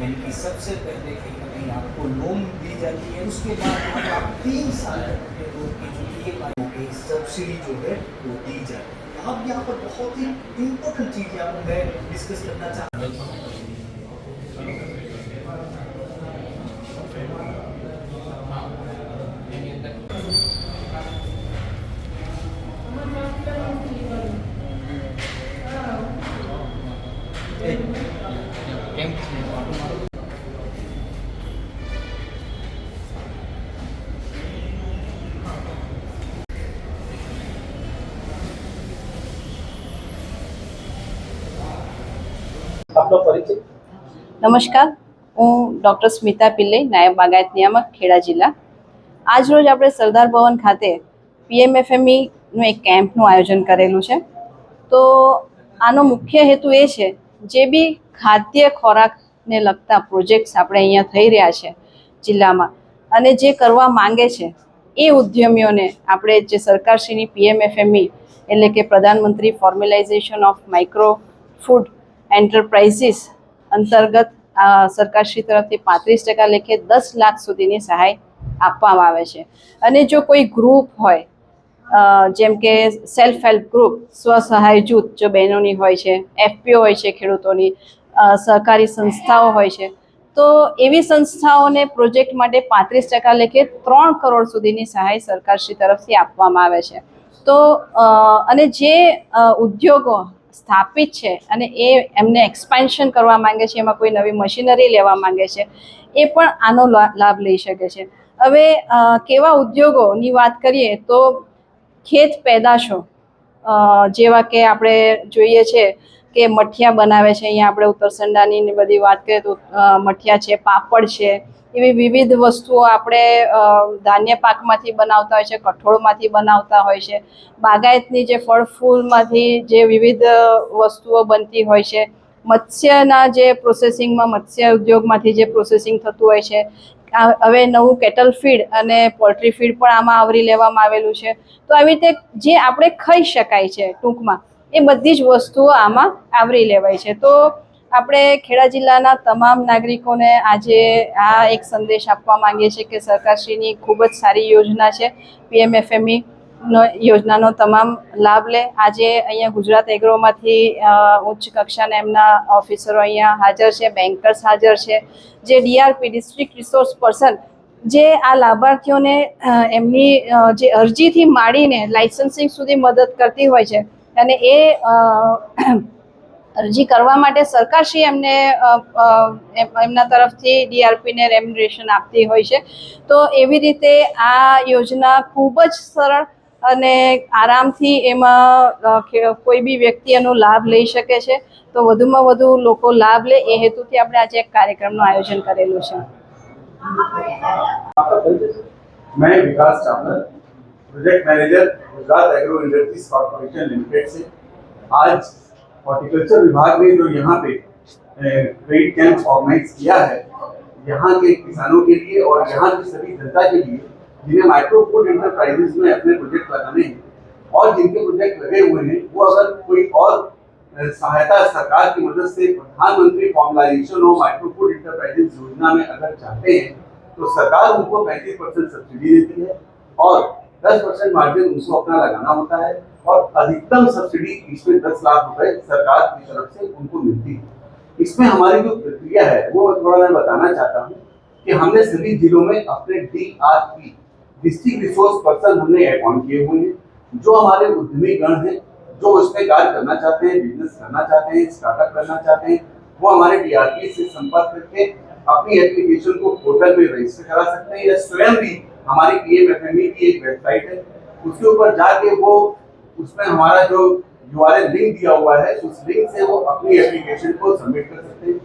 यानी कि सबसे पहले कहीं ना कहीं आपको लोन दी जाती है, उसके बाद आप तीन साल तक के जो ई एम आई की सब्सिडी जो है, वो दी जाती है। अब यहाँ पर बहुत ही इम्पोर्टेंट चीज़ यहाँ मैं डिस्कस करना चाहता हूँ। નમસ્કાર, હું ડૉક્ટર સ્મિતા પિલ્લે, નાયબ બાગાયત નિયામક, ખેડા જિલ્લા. આજરોજ આપણે સરદાર ભવન ખાતે પીએમએફએમઈનું એક કેમ્પનું આયોજન કરેલું છે. તો આનો મુખ્ય હેતુ એ છે, જે બી ખાદ્ય ખોરાકને લગતા પ્રોજેક્ટ્સ આપણે અહીંયા થઈ રહ્યા છે જિલ્લામાં, અને જે કરવા માંગે છે, એ ઉદ્યમીઓને આપણે જે સરકારશ્રીની પીએમએફએમઈ, એટલે કે પ્રધાનમંત્રી formalisation of micro food enterprises અંતર્ગત સરકારશ્રી તરફથી પાંત્રીસ ટકા લેખે દસ લાખ સુધીની સહાય આપવામાં આવે છે. અને જો કોઈ ગ્રુપ હોય જેમ કે સેલ્ફ હેલ્પ ગ્રુપ સ્વસહાય જૂથ જો બહેનોની હોય છે, એફપીઓ હોય છે ખેડૂતોની સહકારી સંસ્થાઓ હોય છે, તો એવી સંસ્થાઓને પ્રોજેક્ટ માટે પાંત્રીસ ટકા લેખે ત્રણ કરોડ સુધીની સહાય સરકારશ્રી તરફથી આપવામાં આવે છે. તો અને જે ઉદ્યોગો સ્થાપિત છે અને એ એમને એક્સપાન્શન કરવા માંગે છે, એમાં કોઈ નવી મશીનરી લેવા માંગે છે, એ પણ આનો લાભ લઈ શકે છે. હવે કેવા ઉદ્યોગોની વાત કરીએ તો ખેત પેદાશો જેવા કે આપણે જોઈએ છે કે મઠિયા બનાવે છે, અહીંયા આપણે ઉત્તરસંડાની બધી વાત કરીએ તો મઠિયા છે, પાપડ છે, એવી વિવિધ વસ્તુઓ આપણે ધાન્ય પાકમાંથી બનાવતા હોય છે, કઠોળમાંથી બનાવતા હોય છે, બાગાયતની જે ફળ ફૂલમાંથી જે વિવિધ વસ્તુઓ બનતી હોય છે, મત્સ્યના જે પ્રોસેસિંગમાં, મત્સ્ય ઉદ્યોગમાંથી જે પ્રોસેસિંગ થતું હોય છે હવે નવું કેટલ ફીડ અને પોલ્ટ્રી ફીડ પણ આમાં આવરી લેવામાં આવેલું છે, તો આવી રીતે જે આપણે ખાઈ શકાય છે ટૂંકમાં એ બધી જ વસ્તુઓ આમાં આવરી લેવાય છે. તો આપણે ખેડા જિલ્લાના તમામ નાગરિકોને આજે આ એક સંદેશ આપવા માંગીએ છીએ કે સરકારશ્રીની ખૂબ જ સારી યોજના છે. પીએમએફએમઈ નો યોજનાનો તમામ લાભ લે. આજે અહીંયા ગુજરાત એગ્રોમાંથી ઉચ્ચ કક્ષાના એમના ઓફિસરો અહીંયા હાજર છે, બેન્કર્સ હાજર છે. જે ડીઆરપી, ડિસ્ટ્રિક્ટ રિસોર્સ પર્સન, જે આ લાભાર્થીઓને એમની જે અરજીથી માંડીને લાઇસન્સિંગ સુધી મદદ કરતી હોય છે અને એ અરજી કરવા માટે સરકારશ્રી એમને એમના તરફથી ડીઆરપીને રેમ્યુનરેશન આપતી હોય છે. તો એવી રીતે આ યોજના ખૂબ જ સરળ અને આરામથી એમાં કોઈ બી વ્યક્તિ એનો લાભ લઈ શકે છે. તો વધુમાં વધુ લોકો લાભ લે એ હેતુથી આપણે આજે એક કાર્યક્રમનું આયોજન કરેલું છે. મેં Vikas Chawla. Project manager Gujarat agro industries corporation limited से। आज हॉर्टिकल्चर विभाग ने जो यहाँ पे ट्रेड कैंप ऑर्गेनाइज किया है, यहाँ के किसानों के लिए और यहाँ की सभी जनता के लिए, जिन्हें माइक्रो फ़ूड में अपने प्रोजेक्ट लगाने हैं और जिनके प्रोजेक्ट लगे हुए हैं, वो अगर कोई और सहायता सरकार की मदद से प्रधानमंत्री formalisation of micro food enterprises योजना में अगर चाहते हैं तो सरकार उनको 35 परसेंट सब्सिडी देती है और 10 परसेंट मार्जिन उनको अपना लगाना होता है और अधिकतम सब्सिडी इसमें 10 लाख रुपए सरकार की तरफ़ से उनको मिलती है। इसमें हमारी जो प्रक्रिया है, वो थोड़ा मैं बताना चाहता हूँ कि हमने सभी जिलों में अपने डी डिस्ट्रिक्ट रिसोर्स पर्सन हमने अपॉइंट किए हुए हैं, जो हमारे उद्यमी गण हैं, जो उसमें कार्य करना चाहते हैं बिज़नेस करना चाहते हैं स्टार्टअप करना चाहते हैं, वो हमारे डीआरपी से संपर्क करके अपनी एप्लीकेशन को पोर्टल पे रजिस्टर करा सकते हैं या स्वयं भी हमारी पीएमएफएमई की एक वेबसाइट है। उसके ऊपर जाके वो, उसमें हमारा जो यूआरएल लिंक दिया हुआ है, उस लिंक से वो अपनी एप्लीकेशन को सबमिट कर सकते हैं।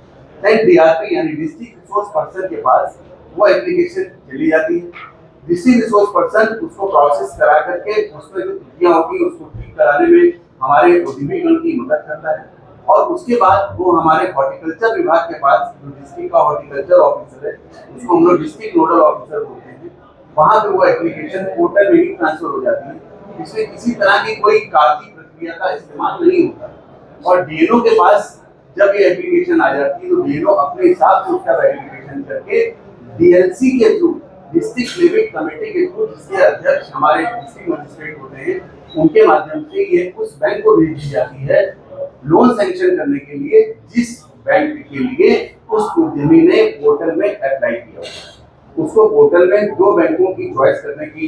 यानी डिस्ट्रिक्ट रिसोर्स पर्सन के पास वो एप्लीकेशन चली जाती है। डिस्ट्रिक्ट रिसोर्स पर्सन उसको प्रोसेस करा करके उसमें जो त्रुटियाँ होती उसको ठीक कराने में हमारे उद्यमी गण की मदद करता है। और उसके बाद वो हमारे हॉर्टिकल्चर विभाग के पास जो डिस्ट्रिक्ट का हॉर्टिकल्चर ऑफिसर है, उसको हम लोग डिस्ट्रिक्ट नोडल ऑफिसर बोलते हैं। वहाँ पे वो एप्लीकेशन पोर्टल में ही ट्रांसफ़र हो जाती है। इसमें किसी तरह की कोई कागज़ी प्रक्रिया का इस्तेमाल नहीं होता। और डीएनओ के पास जब ये एप्लीकेशन आ जाती है तो बीएलओ अपने हिसाब से उसका वेरिफिकेशन करके डीएलसी के थ्रू डिस्ट्रिक्ट लिमिट कमेटी के थ्रू जिसके अध्यक्ष हमारे डिस्ट्रिक्ट मजिस्ट्रेट होते हैं, उनके माध्यम से ये उस बैंक को भेजी जाती है लोन सैंक्शन करने के लिए, जिस बैंक के लिए उस उद्यमी ने पोर्टल में अप्लाई किया हुआ है। उसको पोर्टल में दो बैंकों की चॉइस करने की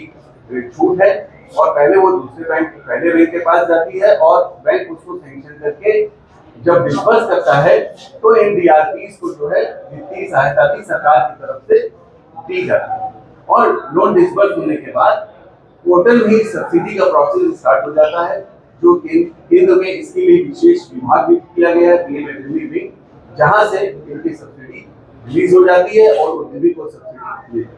छूट है और पहले वो दूसरे बैंक पहले बैंक के पास जाती है और बैंक उसको सैंक्शन करके जब डिस्पर्स करता है तो इन डीआरपीस को जो है वित्तीय सहायता भी सरकार की तरफ़ से दी जाती है और लोन डिस्पर्स होने के बाद पोर्टल में सब्सिडी का प्रोसेस स्टार्ट हो जाता है जो केंद्र में इसके लिए विशेष विभाग भी किया गया है जहाँ से इनकी सब्सिडी रिलीज़ हो जाती है और उद्यमी को जी